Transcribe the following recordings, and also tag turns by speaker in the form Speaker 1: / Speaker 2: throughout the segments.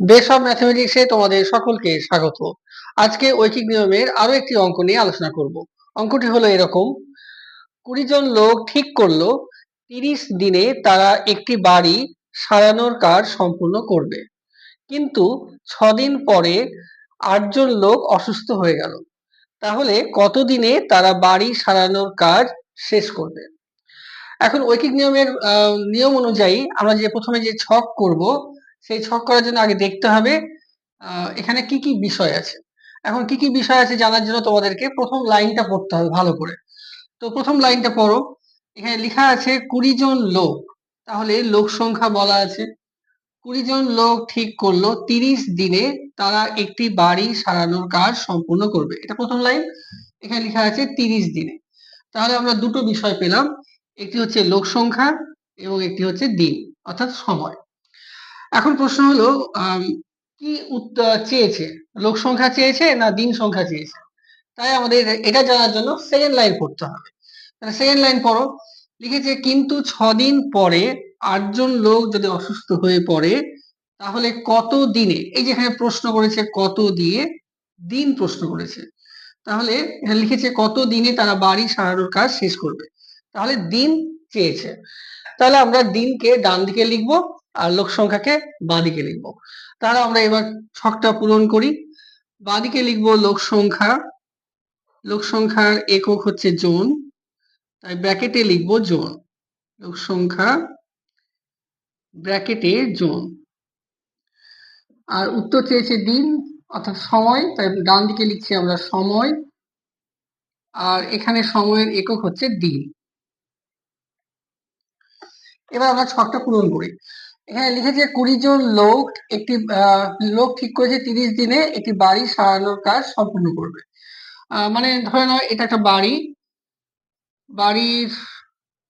Speaker 1: Base of ম্যাথমেটিক্সে তোমাদের সকলকে স্বাগত। আজকে ঐকিক নিয়মের আরও একটি অঙ্ক নিয়ে আলোচনা করব। অঙ্কটি হলো এরকম। কুড়ি জন লোক ঠিক করল, তিরিশ দিনে তারা একটি বাড়ি সারানোর কাজ সম্পূর্ণ করবে। কিন্তু ছদিন পরে আটজন লোক অসুস্থ হয়ে গেল। তাহলে কতদিনে তারা বাড়ি সারানোর কাজ শেষ করবে? এখন ঐকিক নিয়মের নিয়ম অনুযায়ী আমরা যে প্রথমে যে ছক করব সেই ছক করার জন্য আগে দেখতে হবে এখানে কি কি বিষয় আছে? এখন কি কি বিষয় আছে জানার জন্য তোমাদেরকে প্রথম লাইনটা পড়তে হবে ভালো করে। তো প্রথম লাইনটা পড়ো, এখানে লেখা আছে কুড়ি জন লোক, তাহলে লোক সংখ্যা বলা আছে। কুড়ি জন লোক ঠিক করল, তিরিশ দিনে তারা একটি বাড়ি সারানোর কাজ সম্পূর্ণ করবে। এটা প্রথম লাইন, এখানে লেখা আছে তিরিশ দিনে। তাহলে আমরা দুটো বিষয় পেলাম, একটি হচ্ছে লোক সংখ্যা এবং একটি হচ্ছে দিন, অর্থাৎ সময়। এখন প্রশ্ন হলো কি চেয়েছে? লোক সংখ্যা চেয়েছে না দিন সংখ্যা চেয়েছে? তাই আমাদের এটা জানার জন্য সেকেন্ড লাইন পড়তে হবে। সেকেন্ড লাইন পড়ো। লিখেছে, কিন্তু ছদিন পরে আটজন লোক যদি অসুস্থ হয়ে পড়ে, তাহলে কত দিনে? এই যেখানে প্রশ্ন করেছে, কত দিয়ে দিন? প্রশ্ন করেছে। তাহলে লিখেছে, কত দিনে তারা বাড়ি সারানোর কাজ শেষ করবে? তাহলে দিন চেয়েছে। তাহলে আমরা দিনকে ডান দিকে লিখব। আর লোক সংখ্যাকে বাঁদিকে লিখব। তাহলে আমরা এবার ছকটা পূরণ করি। বাঁদিকে লিখব লোক সংখ্যা। লোক সংখ্যার একক হচ্ছে জোন। তাই ব্র্যাকেটে লিখব জোন। লোক সংখ্যা ব্র্যাকেটে জোন। আর উত্তর চেয়েছে দিন অর্থাৎ সময়। তাই ডান দিকে লিখছি আমরা সময়। আর এখানে সময়ের একক হচ্ছে দিন। এবার আমরা ছকটা পূরণ করি। এখানে লিখেছে কুড়ি জন লোক একটি লোক ঠিক করেছে তিরিশ দিনে একটি বাড়ি সারানোর কাজ সম্পূর্ণ করবে। মানে ধরে নাও এটা একটা বাড়ি। বাড়ির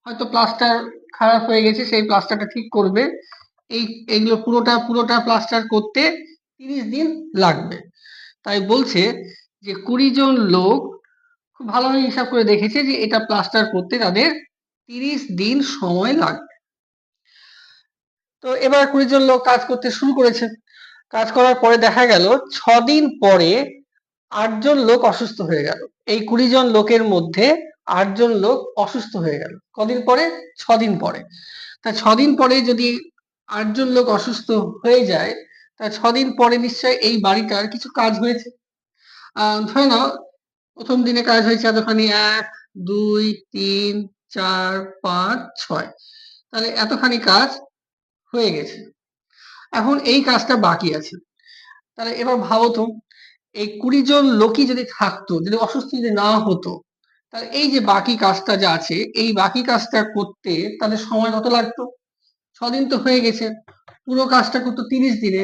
Speaker 1: হয়তো প্লাস্টার খারাপ হয়ে গেছে, সেই প্লাস্টারটা ঠিক করবে। এই এগুলো পুরোটা পুরোটা প্লাস্টার করতে তিরিশ দিন লাগবে। তাই বলছে যে কুড়ি জন লোক খুব ভালোভাবে হিসাব করে দেখেছে যে এটা প্লাস্টার করতে তাদের তিরিশ দিন সময় লাগবে। তো এবার কুড়ি জন লোক কাজ করতে শুরু করেছে। কাজ করার পরে দেখা গেল, ছদিন পরে আটজন লোক অসুস্থ হয়ে গেল। এই কুড়ি জন লোকের মধ্যে আটজন লোক অসুস্থ হয়ে গেল। কদিন পরে? ছদিন পরে। তা ছদিন পরে যদি আটজন লোক অসুস্থ হয়ে যায়, তা ছদিন পরে নিশ্চয় এই বাড়িটার কিছু কাজ হয়েছে। ধরে নাও, প্রথম দিনে কাজ হয়েছে এতখানি, এক, দুই, তিন, চার, পাঁচ, ছয়। তাহলে এতখানি কাজ হয়ে গেছে। এখন এই কাজটা বাকি আছে। তাহলে এবার ভাবো তো, এই কুড়ি জন লোকই যদি থাকতো, যদি অসুস্থ যদি না হতো, তাহলে এই যে বাকি কাজটা যা আছে, এই বাকি কাজটা করতে তাদের সময় কত লাগতো? ছদিন তো হয়ে গেছে, পুরো কাজটা করতো তিরিশ দিনে,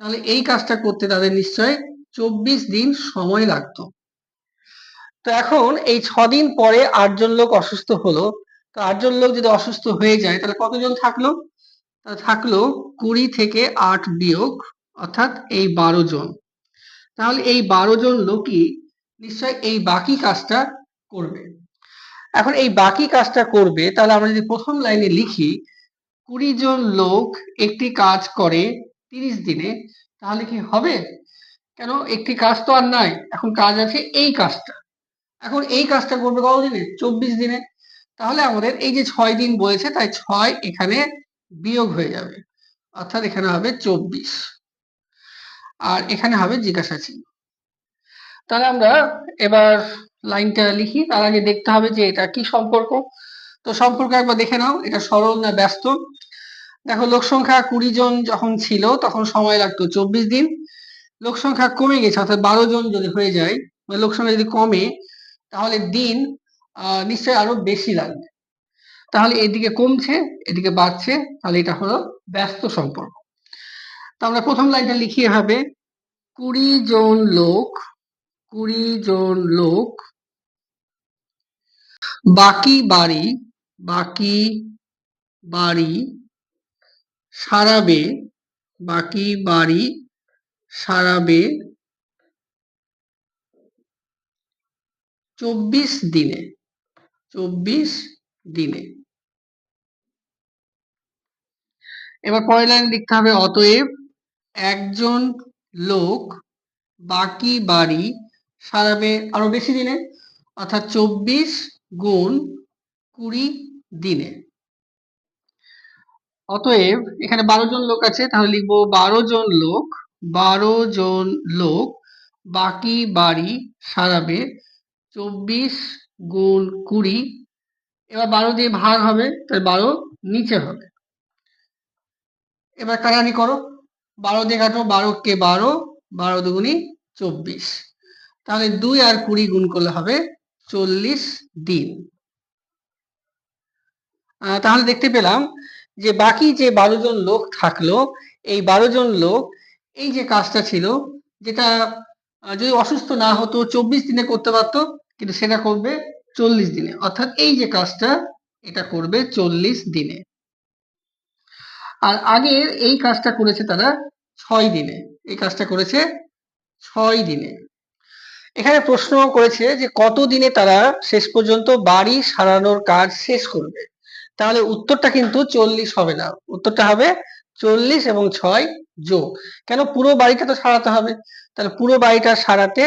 Speaker 1: তাহলে এই কাজটা করতে তাদের নিশ্চয় চব্বিশ দিন সময় লাগতো। তো এখন এই ছদিন পরে আটজন লোক অসুস্থ হলো, তো আটজন লোক যদি অসুস্থ হয়ে যায়, তাহলে কতজন থাকল? থাকল কুড়ি থেকে আট বিয়োগ, অর্থাৎ এই বারো জন। তাহলে এই বারো জন লোকই নিশ্চয় এই বাকি কাজটা করবে। এখন এই বাকি কাজটা করবে, তাহলে আমরা যদি প্রথম লাইনে লিখি, কুড়ি জন লোক একটি কাজ করে তিরিশ দিনে, তাহলে কি হবে? কেন? একটি কাজ তো আর নাই, এখন কাজ আছে এই কাজটা। এখন এই কাজটা করবে কত দিনে? চব্বিশ দিনে। তাহলে আমাদের এই যে ছয় দিন বলেছে, তাই ছয় এখানে বিয়োগ হয়ে যাবে। অর্থাৎ এখানে হবে চব্বিশ। আর এখানে হবে জিজ্ঞাসা চিহ্ন। তাহলে আমরা এবার লাইনটা লিখি। তার আগে দেখতে হবে যে এটা কি সম্পর্ক। তো সম্পর্ক একবার দেখে নাও। এটা সরল না ব্যস্ত। দেখো, লোক সংখ্যা কুড়ি জন যখন ছিল, তখন সময় লাগতো চব্বিশ দিন। লোক সংখ্যা কমে গেছে, অর্থাৎ বারো জন যদি হয়ে যায় মানে লোক সংখ্যা যদি কমে, তাহলে দিন নিশ্চয়ই আরও বেশি লাগবে। তাহলে এদিকে কমছে, এদিকে বাড়ছে, তাহলে এটা হলো ব্যস্ত সম্পর্ক। তো আমরা প্রথম লাইনটা লিখি এভাবে, কুড়ি জন লোক, কুড়ি জন লোক, বাকি বাড়ি বাকি বাড়ি সারাবে, বাকি বাড়ি সারাবে চব্বিশ দিনে, চব্বিশ দিনে। এবার পরের লাইনে লিখতে হবে, অতএব একজন লোক বাকি বাড়ি সারাবে আরও বেশি দিনে, অর্থাৎ চব্বিশ গুণ কুড়ি দিনে। অতএব এখানে বারো জন লোক আছে, তাহলে লিখব বারো জন লোক, বারো জন লোক বাকি বাড়ি সারাবে চব্বিশ গুণ কুড়ি এবার বারো দিয়ে ভাগ হবে, তাহলে বারো নিচে হবে। এবার কাটানি করো। বারো দিয়ে কাটো বারো কে বারো বারো দুগুনি চব্বিশ। তাহলে দুই আর কুড়ি গুণ করলে হবে চল্লিশ দিন। তাহলে দেখতে পেলাম যে বাকি যে বারো জন লোক থাকল, এই বারো জন লোক, এই যে কাজটা ছিল, যেটা যদি অসুস্থ না হতো, চব্বিশ দিনে করতে পারতো, কিন্তু সেটা করবে চল্লিশ দিনে। অর্থাৎ এই যে কাজটা, এটা করবে চল্লিশ দিনে। আর আগের এই কাজটা করেছে তারা ছয় দিনে। এই কাজটা করেছে ছয় দিনে। এখানে প্রশ্ন করেছে যে কত দিনে তারা শেষ পর্যন্ত বাড়ি সারানোর কাজ শেষ করবে? তাহলে উত্তরটা কিন্তু চল্লিশ হবে না। উত্তরটা হবে চল্লিশ এবং ছয় যোগ। কেন? পুরো বাড়িটা তো সারাতে হবে। তাহলে পুরো বাড়িটা সারাতে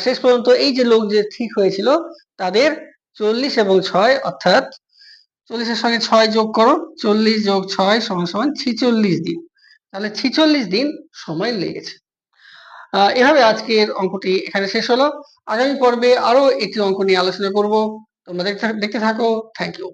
Speaker 1: শেষ পর্যন্ত এই যে লোক যে ঠিক হয়েছিল তাদের চল্লিশ এবং ছয়, অর্থাৎ চল্লিশের সঙ্গে ছয় যোগ করো, চল্লিশ যোগ ছয় সমান সমান ছিচল্লিশ দিন। তাহলে ছিচল্লিশ দিন সময় লেগেছে এভাবে আজকের অঙ্কটি এখানে শেষ হলো। আগামী পর্বে আরও একটি অঙ্ক নিয়ে আলোচনা করব। তোমরা দেখতে দেখতে থাকো। Thank you